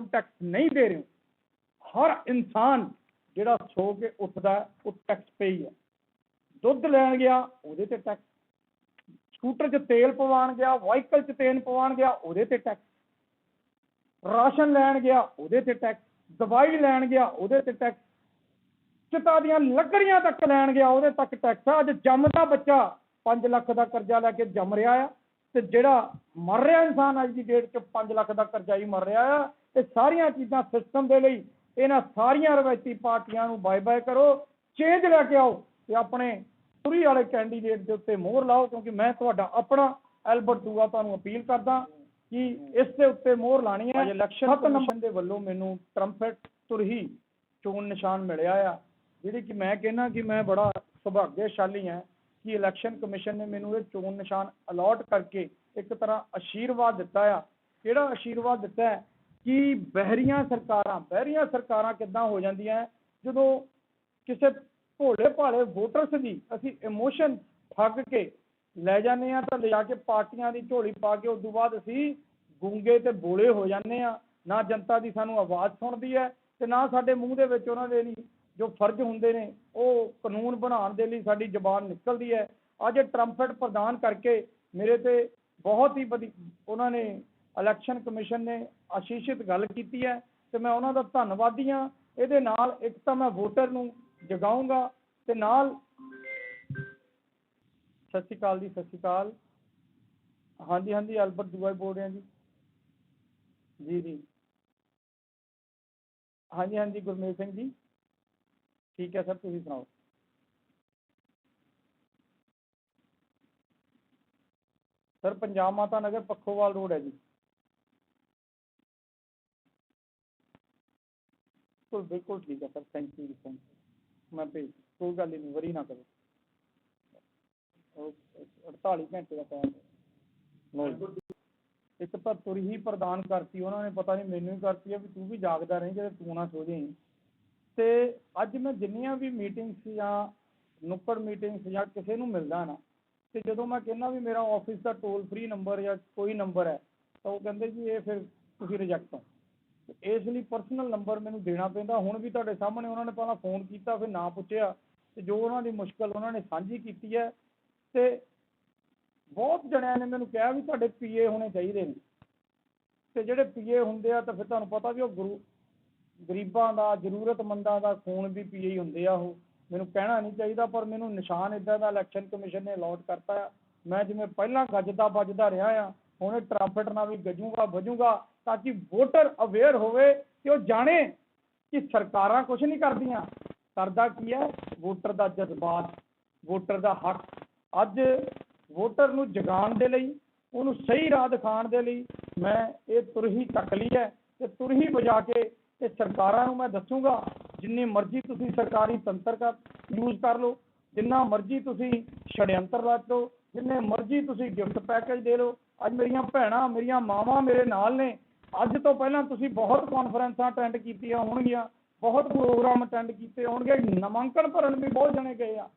Income tax ਨਹੀਂ ਦੇ ਰਹੇ ਹੋ। ਹਰ ਇਨਸਾਨ ਜਿਹੜਾ ਸੋ ਕੇ ਉੱਠਦਾ ਉਹ ਟੈਕਸ ਪੇਈ ਹੈ। ਦੁੱਧ ਲੈਣ ਗਿਆ, ਉਹਦੇ ਤੇ ਟੈਕਸ ਸਕੂਟਰ 'ਚ ਤੇਲ ਪਵਾਉਣ ਗਿਆ ਵਾਹੀਕਲ 'ਚ ਤੇਲ ਪਵਾਉਣ ਗਿਆ, ਉਹਦੇ ਤੇ ਟੈਕਸ ਰਾਸ਼ਨ ਲੈਣ ਗਿਆ, ਉਹਦੇ ਤੇ ਟੈਕਸ ਦਵਾਈ ਲੈਣ ਗਿਆ, ਉਹਦੇ ਤੇ ਟੈਕਸ ਚਿਤਾ ਦੀਆਂ ਲੱਕੜੀਆਂ ਤੱਕ ਲੈਣ ਗਿਆ, ਉਹਦੇ ਤੱਕ ਟੈਕਸ ਆ। ਅੱਜ ਜੰਮਦਾ ਬੱਚਾ 5 ਲੱਖ ਦਾ ਕਰਜ਼ਾ ਲੈ ਕੇ ਜੰਮ ਰਿਹਾ ਆ ਤੇ ਜਿਹੜਾ ਮਰ ਰਿਹਾ ਇਨਸਾਨ ਅੱਜ ਦੀ ਡੇਟ 'ਚ 5 ਲੱਖ ਦਾ ਕਰਜ਼ਾ ਹੀ ਮਰ ਰਿਹਾ ਆ। ਇਹ ਸਾਰੀਆਂ ਚੀਜ਼ਾਂ ਸਿਸਟਮ ਦੇ ਲਈ ਇਹਨਾਂ ਸਾਰੀਆਂ ਰਵਾਇਤੀ ਪਾਰਟੀਆਂ ਨੂੰ ਬਾਏ ਬਾਏ ਕਰੋ ਚੇਂਜ ਲੈ ਕੇ ਆਓ ਤੇ ਆਪਣੇ ਤੁਰੀ ਵਾਲੇ ਕੈਂਡੀਡੇਟ ਦੇ ਉੱਤੇ ਮੋਹਰ ਲਾਓ ਕਿਉਂਕਿ ਮੈਂ ਤੁਹਾਡਾ ਆਪਣਾ ਐਲਬਰਟ ਦੂਆ ਤੁਹਾਨੂੰ ਅਪੀਲ ਕਰਦਾ ਕਿ ਇਸ ਦੇ ਉੱਤੇ ਮੋਹਰ ਲਾਣੀ ਹੈ। ਇਲੈਕਸ਼ਨ ਕਮਿਸ਼ਨ ਦੇ ਵੱਲੋਂ ਮੈਨੂੰ ਟਰੰਪਟ ਤੁਰਹੀ ਚੋਣ ਨਿਸ਼ਾਨ ਮਿਲਿਆ ਆ ਜਿਹੜੀ ਕਿ ਮੈਂ ਕਹਿੰਦਾ ਕਿ ਮੈਂ ਬੜਾ ਸੁਭਾਗਿਆਸ਼ਾਲੀ ਹਾਂ ਕਿ ਇਲੈਕਸ਼ਨ ਕਮਿਸ਼ਨ ਨੇ ਮੈਨੂੰ ਇਹ ਚੋਣ ਨਿਸ਼ਾਨ ਅਲਾਟ ਕਰਕੇ ਇੱਕ ਤਰ੍ਹਾਂ ਆਸ਼ੀਰਵਾਦ ਦਿੱਤਾ ਆ। ਕਿਹੜਾ ਆਸ਼ੀਰਵਾਦ ਦਿੱਤਾ ਹੈ? ਕਿ ਬਹਿਰੀਆਂ ਸਰਕਾਰਾਂ ਬਹਿਰੀਆਂ ਸਰਕਾਰਾਂ ਕਿੱਦਾਂ ਹੋ ਜਾਂਦੀਆਂ ਹੈ, ਜਦੋਂ ਕਿਸੇ ਭੋਲੇ ਭਾਲੇ ਵੋਟਰਸ ਦੀ ਅਸੀਂ ਇਮੋਸ਼ਨ ਠੱਗ ਕੇ ਲੈ ਜਾਂਦੇ ਆ ਤਾਂ ਲਿਜਾ ਕੇ ਪਾਰਟੀਆਂ ਦੀ ਝੋਲੀ ਪਾ ਕੇ ਉਸ ਤੋਂ ਬਾਅਦ ਅਸੀਂ ਗੂੰਗੇ ਤੇ ਬੋਲੇ ਹੋ ਜਾਂਦੇ ਆ ਨਾ ਜਨਤਾ ਦੀ ਸਾਨੂੰ ਆਵਾਜ਼ ਸੁਣਦੀ ਹੈ ਤੇ ਨਾ ਸਾਡੇ ਮੂੰਹ ਦੇ ਵਿੱਚ ਉਹਨਾਂ ਦੇ ਲਈ ਜੋ ਫਰਜ਼ ਹੁੰਦੇ ਨੇ ਉਹ ਕਾਨੂੰਨ ਬਣਾਉਣ ਦੇ ਲਈ ਸਾਡੀ ਜ਼ਬਾਨ ਨਿਕਲਦੀ ਹੈ। ਅੱਜ ਇਹ ਟਰੰਪਟ ਪ੍ਰਦਾਨ ਕਰਕੇ ਮੇਰੇ ਤੇ ਬਹੁਤ ਹੀ ਵਧੀ ਉਹਨਾਂ ਨੇ ਇਲੈਕਸ਼ਨ ਕਮਿਸ਼ਨ ਨੇ ਆਸ਼ੀਸ਼ਿਤ ਗੱਲ ਕੀਤੀ ਹੈ ਤੇ ਮੈਂ ਉਹਨਾਂ ਦਾ ਧੰਨਵਾਦੀ ਹਾਂ। ਇਹਦੇ ਨਾਲ ਇੱਕ ਤਾਂ ਮੈਂ ਵੋਟਰ ਨੂੰ ਜਗਾਊਂਗਾ ਤੇ ਨਾਲ ਸਤਿ ਸ਼੍ਰੀ ਅਕਾਲ ਜੀ, ਸਤਿ ਸ਼੍ਰੀ ਅਕਾਲ। ਹਾਂਜੀ ਹਾਂਜੀ, ਅਲਬਰਟ ਦੁਆਈ ਬੋਲ ਰਿਹਾ ਜੀ। ਜੀ ਜੀ। ਹਾਂਜੀ ਹਾਂਜੀ, ਗੁਰਮੇਲ ਸਿੰਘ ਜੀ। ਠੀਕ ਹੈ ਸਰ, ਤੁਸੀਂ ਸੁਣਾਓ? ਸਰ, ਪੰਜਾਬ ਮਾਤਾ ਨਗਰ ਪੱਖੋਵਾਲ ਰੋਡ ਹੈ ਜੀ। ਬਿਲਕੁਲ ਬਿਲਕੁਲ ਠੀਕ ਹੈ sir thank you thank you ਮੈਂ ਭੇਜ, ਕੋਈ ਗੱਲ ਨਹੀਂ ਵਰੀ ਨਾ ਕਰੋ। ਓਕੇ 48 ਘੰਟੇ ਦਾ ਟਾਈਮ ਲਓ ਇੱਕ ਤਾਂ ਤੁਰ ਹੀ ਪ੍ਰਦਾਨ ਕਰਤੀ, ਉਹਨਾਂ ਨੇ ਪਤਾ ਨਹੀਂ ਮੈਨੂੰ ਹੀ ਕਰਤੀ ਆ ਵੀ ਤੂੰ ਵੀ ਜਾਗਦਾ ਰਹੀਂ ਜਦੋਂ ਤੂੰ ਨਾ ਸੋ ਜਾਈਂ ਤੇ ਅੱਜ ਮੈਂ ਜਿੰਨੀਆਂ ਵੀ ਮੀਟਿੰਗਸ ਜਾਂ ਨੁੱਕੜ ਮੀਟਿੰਗਸ ਜਾਂ ਕਿਸੇ ਨੂੰ ਮਿਲਦਾ ਨਾ, ਤੇ ਜਦੋਂ ਮੈਂ ਕਹਿੰਦਾ ਵੀ ਮੇਰਾ ਆਫਿਸ ਦਾ ਟੋਲ ਫ੍ਰੀ ਨੰਬਰ ਜਾਂ ਕੋਈ ਨੰਬਰ ਹੈ, ਤਾਂ ਉਹ ਕਹਿੰਦੇ ਜੀ ਇਹ ਫਿਰ ਤੁਸੀਂ ਰਿਜੈਕਟ ਹੋ। ਇਸ ਲਈ ਪਰਸਨਲ ਨੰਬਰ ਮੈਨੂੰ ਦੇਣਾ ਪੈਂਦਾ। ਹੁਣ ਵੀ ਤੁਹਾਡੇ ਸਾਹਮਣੇ ਉਹਨਾਂ ਨੇ ਪਹਿਲਾਂ ਫੋਨ ਕੀਤਾ, ਫਿਰ ਨਾ ਪੁੱਛਿਆ। ਤੇ ਜੋ ਉਹਨਾਂ ਦੀ ਮੁਸ਼ਕਲ ਉਹਨਾਂ ਨੇ ਸਾਂਝੀ ਕੀਤੀ ਹੈ। ਤੇ ਬਹੁਤ ਜਣਿਆਂ ਨੇ ਮੈਨੂੰ ਕਿਹਾ ਵੀ ਤੁਹਾਡੇ ਪੀਏ ਹੋਣੇ ਚਾਹੀਦੇ ਨੇ। ਤੇ ਜਿਹੜੇ ਪੀਏ ਹੁੰਦੇ ਆ, ਤਾਂ ਫਿਰ ਤੁਹਾਨੂੰ ਪਤਾ ਵੀ ਉਹ ਗੁਰੂ, ਗਰੀਬਾਂ ਦਾ, ਜ਼ਰੂਰਤਮੰਦਾਂ ਦਾ ਖੂਨ ਵੀ ਪੀਏ ਹੀ ਹੁੰਦੇ ਆ ਉਹ। ਮੈਨੂੰ ਕਹਿਣਾ ਨਹੀਂ ਚਾਹੀਦਾ, ਪਰ ਮੈਨੂੰ ਨਿਸ਼ਾਨ ਇਦਾਂ ਦਾ ਇਲੈਕਸ਼ਨ ਕਮਿਸ਼ਨ ਨੇ ਅਲੋਟ ਕਰਤਾ। ਮੈਂ ਜਿਵੇਂ ਪਹਿਲਾਂ ਗੱਜਦਾ ਵੱਜਦਾ ਰਿਹਾ ਆ ਹੁਣ ਇਹ ਟਰੰਪਟ ਨਾਲ ਵੀ ਗੱਜੂਗਾ, ਵਜੂਗਾ ਤਾਂ ਕਿ ਵੋਟਰ ਅਵੇਅਰ ਹੋਵੇ ਕਿ ਉਹ ਜਾਣੇ ਕਿ ਸਰਕਾਰਾਂ ਕੁਝ ਨਹੀਂ ਕਰਦੀਆਂ। ਕਰਦਾ ਕੀ ਹੈ? ਵੋਟਰ ਦਾ ਜਜ਼ਬਾਤ ਵੋਟਰ ਦਾ ਹੱਕ। ਅੱਜ ਵੋਟਰ ਨੂੰ ਜਗਾਉਣ ਦੇ ਲਈ, ਉਹਨੂੰ ਸਹੀ ਰਾਹ ਦਿਖਾਉਣ ਦੇ ਲਈ ਮੈਂ ਇਹ ਤੁਰਹੀ ਚੱਕ ਲਈ ਹੈ ਤੇ ਤੁਰਹੀ ਵਜਾ ਕੇ ਤੇ ਸਰਕਾਰਾਂ ਨੂੰ ਮੈਂ ਦੱਸੂਗਾ, ਜਿੰਨੀ ਮਰਜ਼ੀ ਤੁਸੀਂ ਸਰਕਾਰੀ ਤੰਤਰ ਕਰ ਯੂਜ਼ ਕਰ ਲਓ, ਜਿੰਨਾ ਮਰਜ਼ੀ ਤੁਸੀਂ ਛੜਯੰਤਰ ਰਚ ਲਓ, ਜਿੰਨੇ ਮਰਜ਼ੀ ਤੁਸੀਂ ਗਿਫਟ ਪੈਕੇਜ ਦੇ ਲਓ ਅੱਜ ਮੇਰੀਆਂ ਭੈਣਾਂ, ਮੇਰੀਆਂ ਮਾਵਾਂ ਮੇਰੇ ਨਾਲ ਨੇ। ਅੱਜ ਤੋਂ ਪਹਿਲਾਂ ਤੁਸੀਂ ਬਹੁਤ ਕਾਨਫਰੰਸਾਂ ਅਟੈਂਡ ਕੀਤੀਆਂ ਹੋਣਗੀਆਂ, ਬਹੁਤ ਪ੍ਰੋਗਰਾਮ ਅਟੈਂਡ ਕੀਤੇ ਹੋਣਗੇ। ਨਾਮਾਂਕਨ ਭਰਨ ਵੀ ਬਹੁਤ ਜਣੇ ਗਏ ਆ।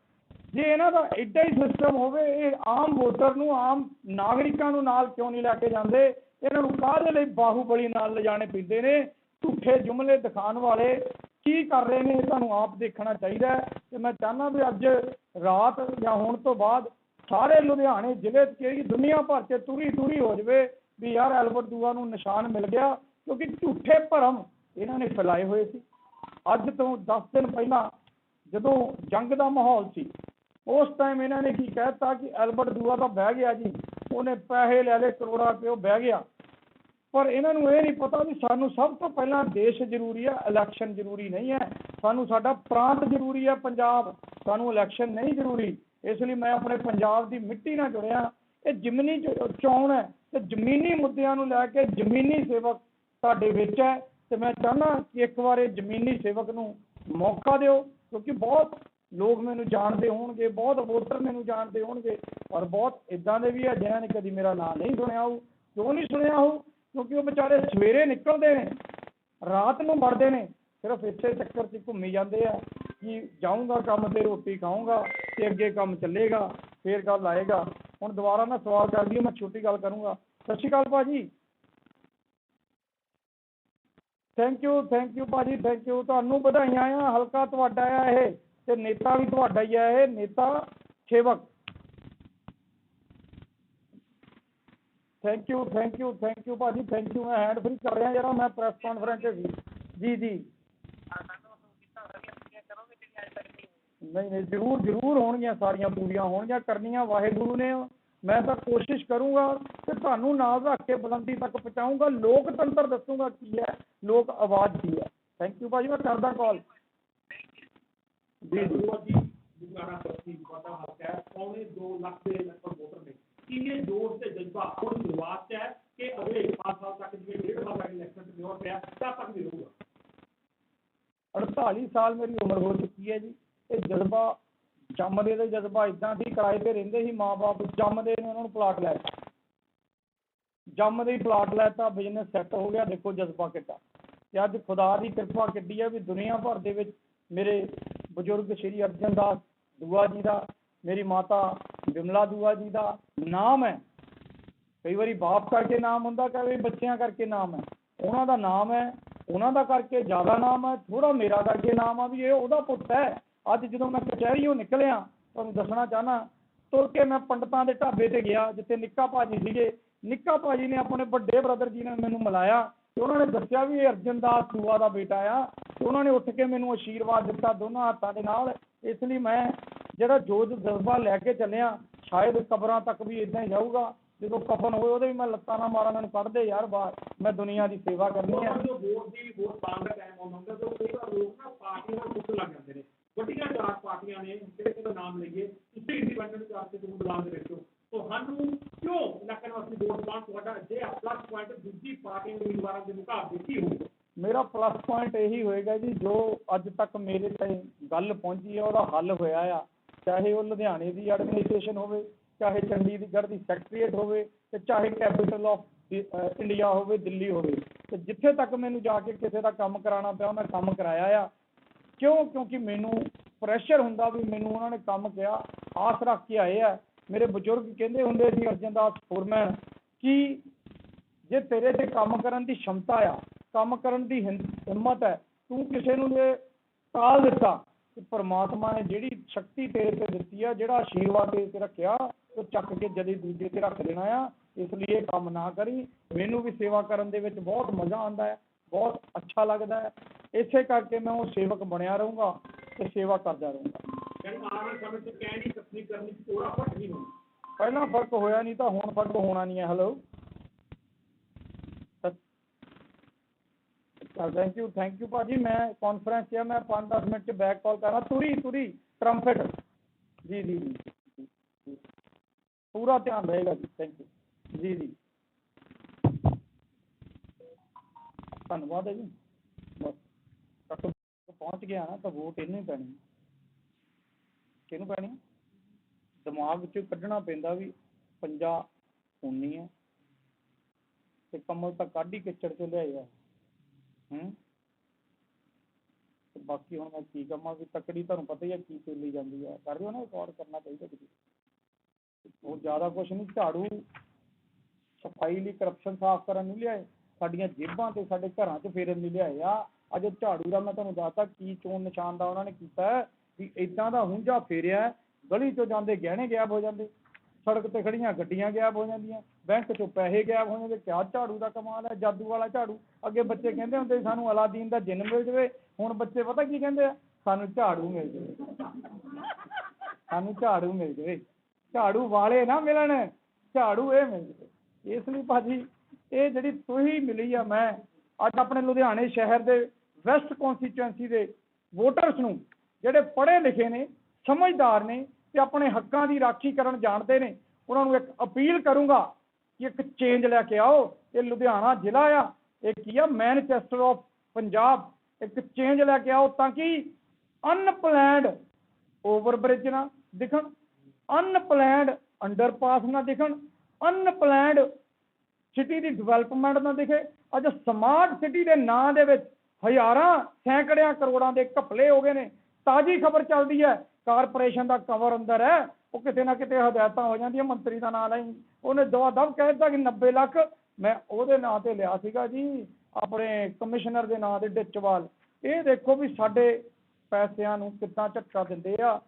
ਜੇ ਇਹਨਾਂ ਦਾ ਐਡਾ ਹੀ ਸਿਸਟਮ ਹੋਵੇ, ਇਹ ਆਮ ਵੋਟਰ ਨੂੰ, ਆਮ ਨਾਗਰਿਕਾਂ ਨੂੰ ਨਾਲ ਕਿਉਂ ਨਹੀਂ ਲੈ ਕੇ ਜਾਂਦੇ? ਇਹਨਾਂ ਨੂੰ ਕਾਹਦੇ ਲਈ ਬਾਹੂਬਲੀ ਨਾਲ ਲਿਜਾਣੇ ਪੈਂਦੇ ਨੇ? ਝੂਠੇ ਜੁਮਲੇ ਦਿਖਾਉਣ ਵਾਲੇ ਕੀ ਕਰ ਰਹੇ ਨੇ? ਇਹ ਤੁਹਾਨੂੰ ਆਪ ਦੇਖਣਾ ਚਾਹੀਦਾ ਹੈ। ਤੇ ਮੈਂ ਚਾਹੁੰਦਾ ਵੀ ਅੱਜ ਰਾਤ ਜਾਂ ਹੁਣ ਤੋਂ ਬਾਅਦ ਸਾਰੇ ਲੁਧਿਆਣੇ ਜ਼ਿਲ੍ਹੇ 'ਚ ਕਿਹੜੀ ਦੁਨੀਆ ਭਰ 'ਚ ਤੁਰੀ ਤੁਰੀ ਹੋ ਜਵੇ ਵੀ ਯਾਰ ਐਲਬਰਟ ਦੂਆ ਨੂੰ ਨਿਸ਼ਾਨ ਮਿਲ ਗਿਆ, ਕਿਉਂਕਿ ਝੂਠੇ ਭਰਮ ਇਹਨਾਂ ਨੇ ਫੈਲਾਏ ਹੋਏ ਸੀ। ਅੱਜ ਤੋਂ 10 ਦਿਨ ਪਹਿਲਾਂ ਜਦੋਂ ਜੰਗ ਦਾ ਮਾਹੌਲ ਸੀ, ਉਸ ਟਾਈਮ ਇਹਨਾਂ ਨੇ ਕੀ ਕਹਿਤਾ ਕਿ ਐਲਬਰਟ ਦੂਆ ਤਾਂ ਬਹਿ ਗਿਆ ਜੀ, ਉਹਨੇ ਪੈਸੇ ਲੈ ਲਏ, ਕਰੋੜਾਂ ਰੁਪਏ ਉਹ ਬਹਿ ਗਿਆ। ਪਰ ਇਹਨਾਂ ਨੂੰ ਇਹ ਨਹੀਂ ਪਤਾ ਵੀ ਸਾਨੂੰ ਸਭ ਤੋਂ ਪਹਿਲਾਂ ਦੇਸ਼ ਜ਼ਰੂਰੀ ਹੈ ਇਲੈਕਸ਼ਨ ਜ਼ਰੂਰੀ ਨਹੀਂ ਹੈ। ਸਾਨੂੰ ਸਾਡਾ ਪ੍ਰਾਂਤ ਜ਼ਰੂਰੀ ਹੈ ਪੰਜਾਬ। ਸਾਨੂੰ ਇਲੈਕਸ਼ਨ ਨਹੀਂ ਜ਼ਰੂਰੀ। ਇਸ ਲਈ ਮੈਂ ਆਪਣੇ ਪੰਜਾਬ ਦੀ ਮਿੱਟੀ ਨਾਲ ਜੁੜਿਆ। ਇਹ ਜ਼ਮੀਨੀ ਚੋਣ ਹੈ ਤੇ ਜ਼ਮੀਨੀ ਮੁੱਦਿਆਂ ਨੂੰ ਲੈ ਕੇ ਜ਼ਮੀਨੀ ਸੇਵਕ ਤੁਹਾਡੇ ਵਿੱਚ ਹੈ ਤੇ ਮੈਂ ਚਾਹੁੰਦਾ ਕਿ ਇੱਕ ਵਾਰ ਇਹ ਜ਼ਮੀਨੀ ਸੇਵਕ ਨੂੰ ਮੌਕਾ ਦਿਓ, ਕਿਉਂਕਿ ਬਹੁਤ ਲੋਕ ਮੈਨੂੰ ਜਾਣਦੇ ਹੋਣਗੇ, ਬਹੁਤ ਵੋਟਰ ਮੈਨੂੰ ਜਾਣਦੇ ਹੋਣਗੇ ਔਰ ਬਹੁਤ ਇਦਾਂ ਦੇ ਵੀ ਹੈ ਜਿਨ੍ਹਾਂ ਨੇ ਕਦੀ ਮੇਰਾ ਨਾਮ ਨਹੀਂ ਸੁਣਿਆ ਹੋਊ, ਕਿਉਂ ਨਹੀਂ ਸੁਣਿਆ ਹੋਊ? ਕਿਉਂਕਿ ਉਹ ਵਿਚਾਰੇ ਸਵੇਰੇ ਨਿਕਲਦੇ ਨੇ, ਰਾਤ ਨੂੰ ਮਰਦੇ ਨੇ, ਸਿਰਫ ਇਸੇ ਚੱਕਰ 'ਚ ਘੁੰਮੀ ਜਾਂਦੇ ਆ। ਕਿ ਜਾਊਂਗਾ ਕੰਮ ਤੇ ਰੋਟੀ ਖਾਊਂਗਾ ਤੇ ਅੱਗੇ ਕੰਮ ਚੱਲੇਗਾ ਫੇਰ ਗੱਲ ਆਏਗਾ ਹੁਣ ਦੁਬਾਰਾ ਮੈਂ ਸਵਾਲ ਕਰਦੀ ਹਾਂ ਮੈਂ ਛੋਟੀ ਗੱਲ ਕਰੂੰਗਾ ਸਤਿ ਸ਼੍ਰੀ ਅਕਾਲ ਭਾਜੀ ਥੈਂਕ ਯੂ ਥੈਂਕ ਯੂ ਭਾਜੀ ਥੈਂਕ ਯੂ ਤੁਹਾਨੂੰ ਵਧਾਈਆਂ ਆ, ਹਲਕਾ ਤੁਹਾਡਾ ਆ ਇਹ, ਤੇ ਨੇਤਾ ਵੀ ਤੁਹਾਡਾ ਹੀ ਆ ਇਹ, ਨੇਤਾ ਸੇਵਕ। Thank you thank you thank you ਭਾਜੀ ਥੈਂਕ ਯੂ ਮੈਂ ਹੈਂਡ ਫ੍ਰੀ ਕਰ ਰਿਹਾ ਜਰਾ ਮੈਂ ਪ੍ਰੈਸ ਕਾਨਫਰੰਸ 'ਚ ਸੀ। ਜੀ ਜੀ। ਨਹੀਂ ਨਹੀਂ ਜ਼ਰੂਰ ਜ਼ਰੂਰ ਹੋਣਗੀਆਂ ਸਾਰੀਆਂ ਪੂਰੀਆਂ ਹੋਣਗੀਆਂ ਕਰਨੀਆਂ ਵਾਹਿਗੁਰੂ ਨੇ ਮੈਂ ਤਾਂ ਕੋਸ਼ਿਸ਼ ਕਰੂੰਗਾ ਕਿ ਤੁਹਾਨੂੰ ਨਾਲ ਰੱਖ ਕੇ ਬੁਲੰਦੀ ਤੱਕ ਪਹੁੰਚਾਊਂਗਾ ਲੋਕਤੰਤਰ ਦੱਸੂਗਾ ਕੀ ਹੈ ਲੋਕ ਆਵਾਜ਼ ਕੀ ਹੈ ਥੈਂਕ ਯੂ ਭਾਜੀ ਮੈਂ ਕਰਦਾ ਕਾਲ ਜੀ ਜੀ ਜੀ ਲੁਧਿਆਣਾ ਬਸਤੀ ਤੁਹਾਡਾ ਹੱਕ ਹੈ ਪੌਣੇ 2 ਲੱਖ ਦੇ ਲਗਭਗ ਵੋਟਰ ਨੇ ਕਿੰਨੇ ਜੋਸ਼ ਤੇ ਜਜ਼ਬਾ ਹੁਣ ਸ਼ੁਰੂਆਤ 'ਚ ਹੈ ਕਿ ਅਗਲੇ 5 ਸਾਲ ਤੱਕ ਜਿਵੇਂ ਡੇਢ ਸਾਲ ਤੱਕ ਇਲੈਕਸ਼ਨ ਤੇ ਹੋ ਪਿਆ ਤਦ ਤੱਕ ਵੀ ਰਹੂਗਾ 48 ਸਾਲ ਮੇਰੀ ਉਮਰ ਹੋ ਚੁੱਕੀ ਹੈ ਜੀ ਇਹ ਜਜ਼ਬਾ, ਜੰਮਦੇ ਦਾ ਜਜ਼ਬਾ ਇਦਾਂ ਸੀ, ਕਿਰਾਏ ਤੇ ਰਹਿੰਦੇ ਸੀ ਮਾਪੇ ਜੰਮਦੇ ਨੇ ਉਹਨਾਂ ਨੂੰ ਪਲਾਟ ਲੈ ਦਿੱਤਾ। ਜੰਮਦੇ ਹੀ ਪਲਾਟ ਲੈਤਾ ਬਿਜ਼ਨਸ ਸੈੱਟ ਹੋ ਗਿਆ, ਦੇਖੋ ਜਜ਼ਬਾ ਕਿੱਡਾ ਤੇ ਅੱਜ ਖੁਦਾ ਦੀ ਕਿਰਪਾ ਕਿੱਡੀ ਹੈ ਵੀ ਦੁਨੀਆ ਭਰ ਦੇ ਵਿੱਚ ਮੇਰੇ ਬਜ਼ੁਰਗ ਸ਼੍ਰੀ ਅਰਜਨ ਦਾਸ ਦੂਆ ਜੀ ਦਾ, ਮੇਰੀ ਮਾਤਾ ਬਿਮਲਾ ਦੂਆ ਜੀ ਦਾ ਨਾਮ ਹੈ। ਕਈ ਵਾਰੀ ਬਾਪ ਕਰਕੇ ਨਾਮ ਹੁੰਦਾ, ਕਈ ਵਾਰੀ ਬੱਚਿਆਂ ਕਰਕੇ ਨਾਮ ਹੈ। ਉਹਨਾਂ ਦਾ ਨਾਮ ਹੈ, ਉਹਨਾਂ ਦਾ ਕਰਕੇ ਜ਼ਿਆਦਾ ਨਾਮ ਹੈ ਥੋੜਾ ਮੇਰਾ ਕਰਕੇ ਨਾਮ ਆ ਵੀ ਇਹ ਉਹਦਾ ਪੁੱਤ ਹੈ। ਅੱਜ ਜਦੋਂ ਮੈਂ ਕਚਹਿਰੀਓਂ ਨਿਕਲਿਆ, ਤੁਹਾਨੂੰ ਦੱਸਣਾ ਚਾਹਨਾ ਤੁਰ ਕੇ ਮੈਂ ਪੰਡਤਾਂ ਦੇ ਢਾਬੇ ਤੇ ਗਿਆ, ਜਿੱਥੇ ਨਿੱਕਾ ਭਾਜੀ ਸੀਗੇ। ਨਿੱਕਾ ਭਾਜੀ ਨੇ ਆਪਣੇ ਵੱਡੇ ਬ੍ਰਦਰ ਜੀ ਨੇ ਮੈਨੂੰ ਮਿਲਾਇਆ ਤੇ ਉਹਨਾਂ ਨੇ ਦੱਸਿਆ ਵੀ ਇਹ ਅਰਜਨ ਦਾਸ ਦੂਆ ਦਾ ਬੇਟਾ ਆ। ਤੇ ਉਹਨਾਂ ਨੇ ਉੱਠ ਕੇ ਮੈਨੂੰ ਆਸ਼ੀਰਵਾਦ ਦਿੱਤਾ ਦੋਨਾਂ ਹੱਥਾਂ ਦੇ ਨਾਲ। ਇਸ ਲਈ ਮੈਂ ਜਿਹੜਾ ਜੋਜ ਜਜ਼ਬਾ ਲੈ ਕੇ ਚੱਲਿਆ, ਸ਼ਾਇਦ ਕਬਰਾਂ ਤੱਕ ਵੀ ਇਦਾਂ ਹੀ ਜਾਊਗਾ। ਜਦੋਂ ਕਫਨ ਹੋਏ, ਉਹਦੇ ਵੀ ਮੈਂ ਲੱਤਾਂ ਨਾਲ ਮਾਰਾਂ, ਮੈਨੂੰ ਕੱਢ ਦੇ ਯਾਰ ਬਾਹਰ। ਮੈਂ ਦੁਨੀਆ ਦੀ ਸੇਵਾ ਕਰਨੀ ਹੈ ਜਦੋਂ ਵੋਟ ਦੀ ਵੋਟ ਪਾਉਣ ਦਾ ਟਾਈਮ ਆਉਂਦਾ ਹੁੰਦਾ ਤਾਂ ਕਈ ਵਾਰ ਲੋਕ ਨਾ ਪਾਰਟੀਆਂ ਨਾਲ ਗੁੱਟ ਲੱਗ ਜਾਂਦੇ ਨੇ। ਵੱਡੀਆਂ ਚਾਰ ਪਾਰਟੀਆਂ ਨੇ, ਜਿਹੜੇ ਕਿਹਦਾ ਨਾਮ ਲਈਏ, ਤੁਸੀਂ ਇੰਡੀਪੈਂਡੈਂਟ ਕਰਕੇ ਤੁਹਾਨੂੰ ਬੁਲਾਉਣ ਦੇ ਤੁਹਾਨੂੰ ਕਿਉਂ ਇਲੈਕਸ਼ਨ ਵਾਸਤੇ ਵੋਟ ਪਾਉਣ ਤੁਹਾਡਾ ਜੇ ਪਲੱਸ ਪੁਆਇੰਟ ਦੂਜੀ ਪਾਰਟੀ ਦੇ ਉਮੀਦਵਾਰਾਂ ਦੇ ਮੁਕਾਬਲੇ ਕੀ ਹੋਊਗਾ। ਮੇਰਾ ਪਲੱਸ ਪੁਆਇੰਟ ਇਹੀ ਹੋਏਗਾ ਜੀ, ਜੋ ਅੱਜ ਤੱਕ ਮੇਰੇ ਤਾਈਂ ਗੱਲ ਪਹੁੰਚੀ ਹੈ, ਉਹਦਾ ਹੱਲ ਹੋਇਆ ਆ। ਚਾਹੇ ਉਹ ਲੁਧਿਆਣੇ ਦੀ ਐਡਮਿਨਿਸਟ੍ਰੇਸ਼ਨ ਹੋਵੇ, ਚਾਹੇ ਚੰਡੀਗੜ੍ਹ ਦੀ ਸੈਕਟਰੀਏਟ ਹੋਵੇ, ਤੇ ਚਾਹੇ ਕੈਪੀਟਲ ਆਫ ਇੰਡੀਆ ਹੋਵੇ, ਦਿੱਲੀ ਹੋਵੇ। ਤੇ ਜਿੱਥੇ ਤੱਕ ਮੈਨੂੰ ਜਾ ਕੇ ਕਿਸੇ ਦਾ ਕੰਮ ਕਰਾਉਣਾ ਪਿਆ ਮੈਂ ਕੰਮ ਕਰਾਇਆ ਆ। ਕਿਉਂ? ਕਿਉਂਕਿ ਮੈਨੂੰ ਪ੍ਰੈਸ਼ਰ ਹੁੰਦਾ ਵੀ ਮੈਨੂੰ ਉਹਨਾਂ ਨੇ ਕੰਮ ਕਿਹਾ, ਆਸ ਰੱਖ ਕੇ ਆਏ ਆ। ਮੇਰੇ ਬਜ਼ੁਰਗ ਕਹਿੰਦੇ ਹੁੰਦੇ ਸੀ ਅਰਜਨ ਦਾਸ ਫੋਰਮੈਨ, ਕਿ ਜੇ ਤੇਰੇ 'ਚ ਕੰਮ ਕਰਨ ਦੀ ਸ਼ਮਤਾ ਆ, ਕੰਮ ਕਰਨ ਦੀ ਹਿੰਮਤ ਹੈ, ਤੂੰ ਕਿਸੇ ਨੂੰ ਜੇ ਟਾਲ ਦਿੱਤਾ ਤੇ ਪ੍ਰਮਾਤਮਾ ਨੇ ਜਿਹੜੀ ਸ਼ਕਤੀ ਤੇਰੇ ਤੇ ਦਿੱਤੀ ਆ, ਜਿਹੜਾ ਆਸ਼ੀਰਵਾਦ ਤੇਰੇ ਤੇ ਰੱਖਿਆ, ਉਹ ਚੱਕ ਕੇ ਜਦੇ ਦੂਜੇ ਤੇ ਰੱਖ ਦੇਣਾ ਆ, ਇਸ ਲਈ ਇਹ ਕੰਮ ਨਾ ਕਰੀ। ਮੈਨੂੰ ਵੀ ਸੇਵਾ ਕਰਨ ਦੇ ਵਿੱਚ ਬਹੁਤ ਮਜ਼ਾ ਆਉਂਦਾ ਹੈ, ਬਹੁਤ ਅੱਛਾ ਲੱਗਦਾ ਹੈ। ਇਸੇ ਕਰਕੇ ਮੈਂ ਉਹ ਸੇਵਕ ਬਣਿਆ ਰਹੂੰਗਾ ਤੇ ਸੇਵਾ ਕਰਦਾ ਰਹੂੰਗਾ। ਯਾਨੀ ਆਉਣ ਵਾਲੇ ਸਮੇਂ 'ਚ ਕਹਿਣੀ ਕੱਪਣੀ ਕਰਨੀ ਚ ਥੋੜਾ ਫ਼ਰਕ ਨਹੀਂ ਹੋਣਾ ਪਹਿਲਾਂ ਫ਼ਰਕ ਹੋਇਆ ਨਹੀਂ ਤਾਂ ਹੁਣ ਫ਼ਰਕ ਹੋਣਾ ਨਹੀਂ ਹੈ hello thank you thank you ਭਾਜੀ ਮੈਂ ਕਾਨਫਰੰਸ 'ਚ ਆ ਮੈਂ 5-10 ਮਿੰਟ 'ਚ ਬੈਕ ਕਾਲ ਕਰਾਂ। ਤੁਰੀ ਤੁਰੀ ਟਰੰਪਟ ਜੀ ਜੀ ਜੀ ਜੀ। ਪੂਰਾ ਧਿਆਨ ਰਹੇਗਾ ਜੀ ਥੈਂਕ ਯੂ ਜੀ ਜੀ। ਧੰਨਵਾਦ ਹੈ ਜੀ। ਬਸ ਤੱਕ ਪਹੁੰਚ ਗਿਆ ਨਾ ਤਾਂ ਵੋਟ ਇਹਨੂੰ ਹੀ ਪੈਣੀ। ਕਿਹਨੂੰ ਪੈਣੀ? ਦਿਮਾਗ 'ਚ ਕੱਢਣਾ ਪੈਂਦਾ ਵੀ ਪੰਜਾ ਉਨੀ ਹੈ ਤੇ ਕਮਲ ਤਾਂ ਕੱਢ ਹੀ ਕਿਚੜ ਚੋਂ ਲਿਆਏ ਆ। ਹੂੰ? ਤੇ ਬਾਕੀ ਹੁਣ ਮੈਂ ਕੀ ਕਮਾਂ ਵੀ ਤਕੜੀ ਤੁਹਾਨੂੰ ਪਤਾ ਹੀ ਹੈ ਕੀ ਚੱਲੀ ਜਾਂਦੀ ਹੈ ਕਰ ਦਿਓ ਨਾ ਰਿਕਾਰਡ, ਕਰਨਾ ਚਾਹੀਦਾ ਕਿਤੇ ਉਹ ਜ਼ਿਆਦਾ ਕੁਛ ਨਹੀਂ, ਝਾੜੂ, ਸਫ਼ਾਈ ਲਈ ਕਰਪਸ਼ਨ ਸਾਫ਼ ਕਰਨ ਨਹੀਂ ਲਿਆਏ। ਸਾਡੀਆਂ ਜੇਬਾਂ ਤੇ ਸਾਡੇ ਘਰਾਂ 'ਚ ਫੇਰਨ ਲਈ ਲਿਆਏ ਆ। ਅੱਜ ਝਾੜੂ ਦਾ ਮੈਂ ਤੁਹਾਨੂੰ ਦੱਸਦਾ ਕੀ ਚੋਣ ਨਿਸ਼ਾਨ ਦਾ ਉਹਨਾਂ ਨੇ ਕੀਤਾ ਵੀ ਇਦਾਂ ਦਾ ਹੁੰਝਾ ਫੇਰਿਆ ਗਲੀ 'ਚੋਂ ਜਾਂਦੇ ਗਹਿਣੇ ਗਾਇਬ ਹੋ ਜਾਂਦੇ, ਸੜਕ ਤੇ ਖੜੀਆਂ ਗੱਡੀਆਂ ਗਾਇਬ ਹੋ ਜਾਂਦੀਆਂ, ਬੈਂਕ 'ਚੋਂ ਪੈਸੇ ਗਾਇਬ ਹੋ ਜਾਂਦੇ, ਕਿਆ ਝਾੜੂ ਦਾ ਕਮਾਲ ਹੈ, ਜਾਦੂ ਵਾਲਾ ਝਾੜੂ। ਅੱਗੇ ਬੱਚੇ ਕਹਿੰਦੇ ਹੁੰਦੇ ਸੀ, ਸਾਨੂੰ ਅਲਾਦੀਨ ਦਾ ਜਿੰਨ ਮਿਲ ਜਾਵੇ। ਹੁਣ ਬੱਚੇ ਪਤਾ ਕੀ ਕਹਿੰਦੇ ਆ? ਸਾਨੂੰ ਝਾੜੂ ਮਿਲ ਜਾਵੇ। ਸਾਨੂੰ ਝਾੜੂ ਮਿਲ ਜਾਵੇ। ਝਾੜੂ ਵਾਲੇ ਨਾ ਮਿਲਣ, ਝਾੜੂ ਇਹ ਮਿਲ ਜਾਵੇ। ਇਸ ਲਈ ਭਾਜੀ, ਇਹ ਜਿਹੜੀ ਤੁਸੀਂ ਮਿਲੀ ਆ ਮੈਂ, ਅੱਜ ਆਪਣੇ ਲੁਧਿਆਣੇ ਸ਼ਹਿਰ ਦੇ ਵੈਸਟ ਕੌਂਸਟੀਚੁਐਂਸੀ ਦੇ ਵੋਟਰਸ ਨੂੰ ਜਿਹੜੇ ਪੜ੍ਹੇ ਲਿਖੇ ਨੇ, ਸਮਝਦਾਰ ਨੇ ਤੇ ਆਪਣੇ ਹੱਕਾਂ ਦੀ ਰਾਖੀ ਕਰਨ ਜਾਣਦੇ ਨੇ, ਉਹਨਾਂ ਨੂੰ ਇੱਕ ਅਪੀਲ ਕਰੂੰਗਾ ਕਿ ਇੱਕ ਚੇਂਜ ਲੈ ਕੇ ਆਓ। ਇਹ ਲੁਧਿਆਣਾ ਜ਼ਿਲ੍ਹਾ ਆ, ਇਹ ਕੀ ਆ? ਮੈਨਚੈਸਟਰ ਆਫ ਪੰਜਾਬ ਇੱਕ ਚੇਂਜ ਲੈ ਕੇ ਆਓ ਤਾਂ ਕਿ ਅਨਪਲੈਨਡ ਓਵਰਬ੍ਰਿਜ ਨਾ ਦਿਖਣ ਅਨਪਲੈਨਡ ਅੰਡਰਪਾਸ ਨਾ ਦਿਖਣ ਅਨਪਲੈਨਡ ਸਿਟੀ ਦੀ ਡਿਵੈਲਪਮੈਂਟ ਨਾ ਦਿਖੇ। ਅੱਜ ਸਮਾਰਟ ਸਿਟੀ ਦੇ ਨਾਂ ਦੇ ਵਿੱਚ ਹਜ਼ਾਰਾਂ ਸੈਂਕੜਿਆਂ ਕਰੋੜਾਂ ਦੇ ਘਪਲੇ ਹੋ ਗਏ ਨੇ। ਤਾਜ਼ੀ ਖਬਰ ਚੱਲਦੀ ਹੈ, ਕਾਰਪੋਰੇਸ਼ਨ ਦਾ ਕਵਰ ਅੰਦਰ ਹੈ। ਉਹ ਕਿਤੇ ਨਾ ਕਿਤੇ ਹਦਾਇਤਾਂ ਹੋ ਜਾਂਦੀਆਂ, ਮੰਤਰੀ ਦਾ ਨਾਂ ਲਈ ਉਹਨੇ ਦਵਾ ਦਵ ਕਹਿ ਦਿੱਤਾ ਕਿ 90 ਲੱਖ ਮੈਂ ਉਹਦੇ ਨਾਂ ਤੇ ਲਿਆ ਸੀਗਾ ਜੀ, ਆਪਣੇ ਕਮਿਸ਼ਨਰ ਦੇ ਨਾਂ 'ਤੇ ਡਿੱਚਵਾਲ ਇਹ ਦੇਖੋ ਵੀ ਸਾਡੇ ਪੈਸਿਆਂ ਨੂੰ ਕਿੱਦਾਂ ਝਟਕਾ ਦਿੰਦੇ ਆ।